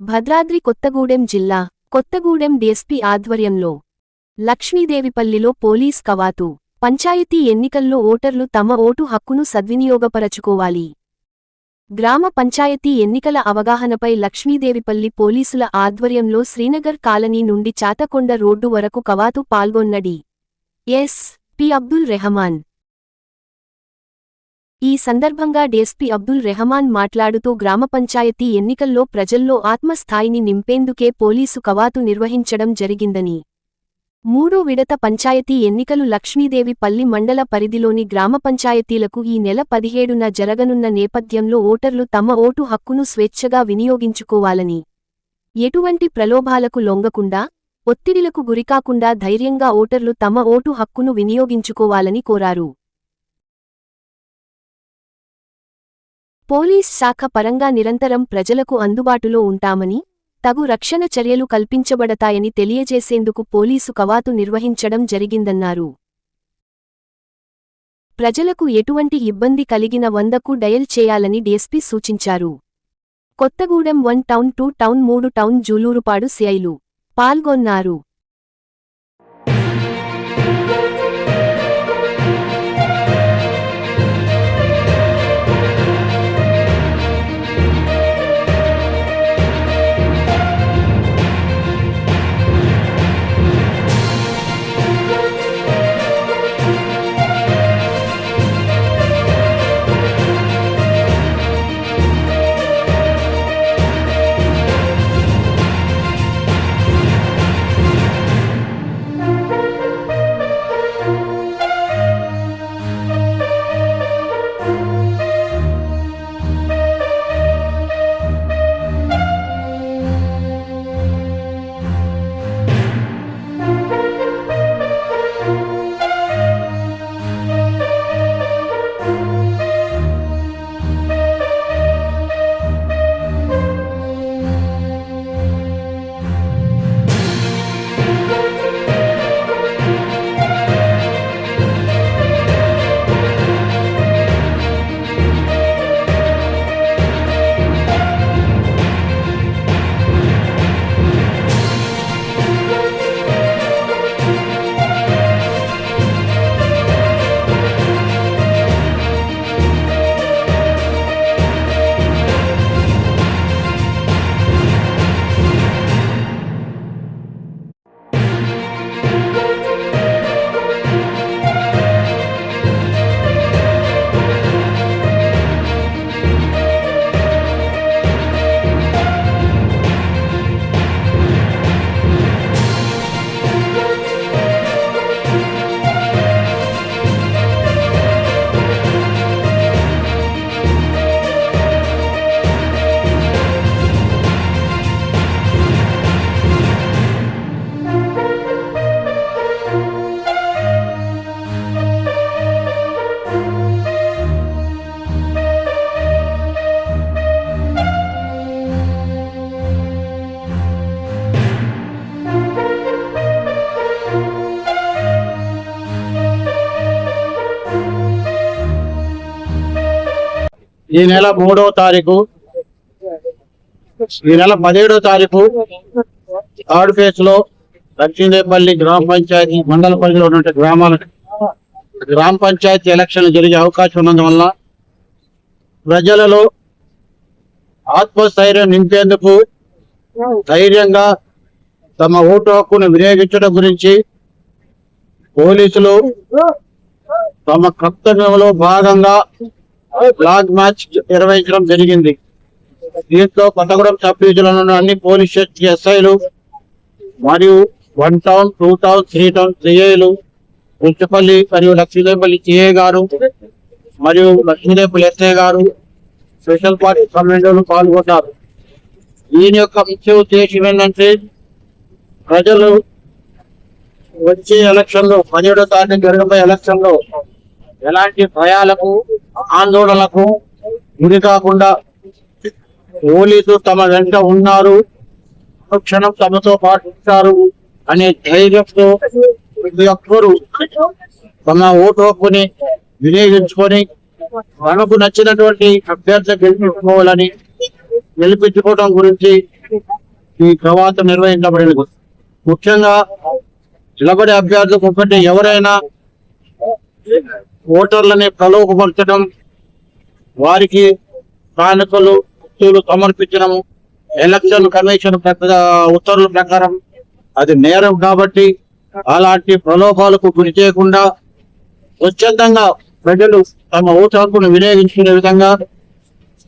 భద్రాద్రి కొత్తగూడెం జిల్లా కొత్తగూడెం డీఎస్పీ ఆధ్వర్యంలో లక్ష్మీదేవిపల్లిలో పోలీస్ కవాతు పంచాయతీ ఎన్నికల్లో ఓటర్లు తమ ఓటు హక్కును సద్వినియోగపరచుకోవాలి. గ్రామ పంచాయతీ ఎన్నికల అవగాహనపై లక్ష్మీదేవిపల్లి పోలీసుల ఆధ్వర్యంలో శ్రీనగర్ కాలనీ నుండి చాతకొండ రోడ్డు వరకు కవాతు పాల్గొన్నడి ఎస్. పి. అబ్దుల్ రెహమాన్. ఈ సందర్భంగా డీఎస్పీ అబ్దుల్ రెహమాన్ మాట్లాడుతూ గ్రామ పంచాయతీ ఎన్నికల్లో ప్రజల్లో ఆత్మస్థాయిని నింపేందుకే పోలీసు కవాతు నిర్వహించడం జరిగిందని మూడో విడత పంచాయతీ ఎన్నికలు లక్ష్మీదేవి పల్లి మండల పరిధిలోని గ్రామ పంచాయతీలకు ఈ నెల పదిహేడున జరగనున్న నేపథ్యంలో ఓటర్లు తమ ఓటు హక్కును స్వేచ్ఛగా వినియోగించుకోవాలని. ఎటువంటి ప్రలోభాలకు లొంగకుండా ఒత్తిడిలకు గురికాకుండా ధైర్యంగా ఓటర్లు తమ ఓటు హక్కును వినియోగించుకోవాలని కోరారు. పోలీస్ శాఖ పరంగా నిరంతరం ప్రజలకు అందుబాటులో ఉంటామని తగు రక్షణ చర్యలు కల్పించబడతాయని తెలియజేసేందుకు పోలీసు కవాతు నిర్వహించడం జరిగిందన్నారు. ప్రజలకు ఎటువంటి ఇబ్బంది కలిగిన వందకు డయల్ చేయాలని డీఎస్పీ సూచించారు. Kothagudem one town two town మూడు టౌన్ జూలూరుపాడు సిఐలు పాల్గొన్నారు. ఈ నెల మూడో తారీఖు ఈ నెల పదిహేడవ తారీఖు థర్డ్ ఫేజ్లో లక్ష్మీదేపల్లి గ్రామ పంచాయతీ మండల పరిధిలో ఉన్న గ్రామాల గ్రామ పంచాయతీ ఎలక్షన్ జరిగే అవకాశం ఉన్నందువల్ల ప్రజలలో ఆత్మస్థైర్యం నింపేందుకు ధైర్యంగా తమ ఓటు హక్కును వినియోగించడం గురించి పోలీసులు తమ కర్తవ్యంలో భాగంగా ఫ్లాగ్ మ్యాచ్ నిర్వహించడం జరిగింది. దీంతో కొత్తగూడెం సబ్ డివిజన్ అన్ని పోలీస్ స్టేషన్ ఎస్ఐలు మరియు one town two town three town సిఐలు Puchhapalli మరియు లక్ష్మీదేపల్లి సిఐ గారు మరియు లక్ష్మీదేపల్లి ఎస్ఐ గారు స్పెషల్ పార్టీ కమాండోలు పాల్గొన్నారు. దీని యొక్క ముఖ్య ఉద్దేశం ఏంటంటే ప్రజలు వచ్చే ఎలక్షన్లో పదిహేడో తారీఖు జరగబోయే ఎలక్షన్లో ఎలాంటి భయాలకు ఆందోళనకు గురి కాకుండా పోలీసులు తమ వెంట ఉన్నారు. క్షణం తమతో పాటిస్తారు అనే ధైర్యంతో ప్రతి ఒక్కరూ తమ ఓటు హక్కుని వినియోగించుకొని మనకు నచ్చినటువంటి అభ్యర్థి గెలిపించుకోవాలని గెలిపించుకోవడం గురించి ఈ ప్రవాతం నిర్వహించబడింది. ముఖ్యంగా నిలబడే అభ్యర్థులకు ఒకటి ఎవరైనా ఓటర్లని ప్రలోభపరచడం వారికి కానుకలు వస్తువులు సమర్పించడము ఎలక్షన్ కమిషన్ ఉత్తర్వుల ప్రకారం అది నేరం కాబట్టి అలాంటి ప్రలోభాలకు గురి చేయకుండా స్వచ్ఛందంగా ప్రజలు తమ ఓటు హక్కును వినియోగించుకునే విధంగా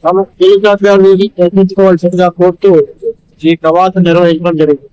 తమ తెలివితేటలు కోరుతూ ఈ ప్రవాసం నిర్వహించడం జరిగింది.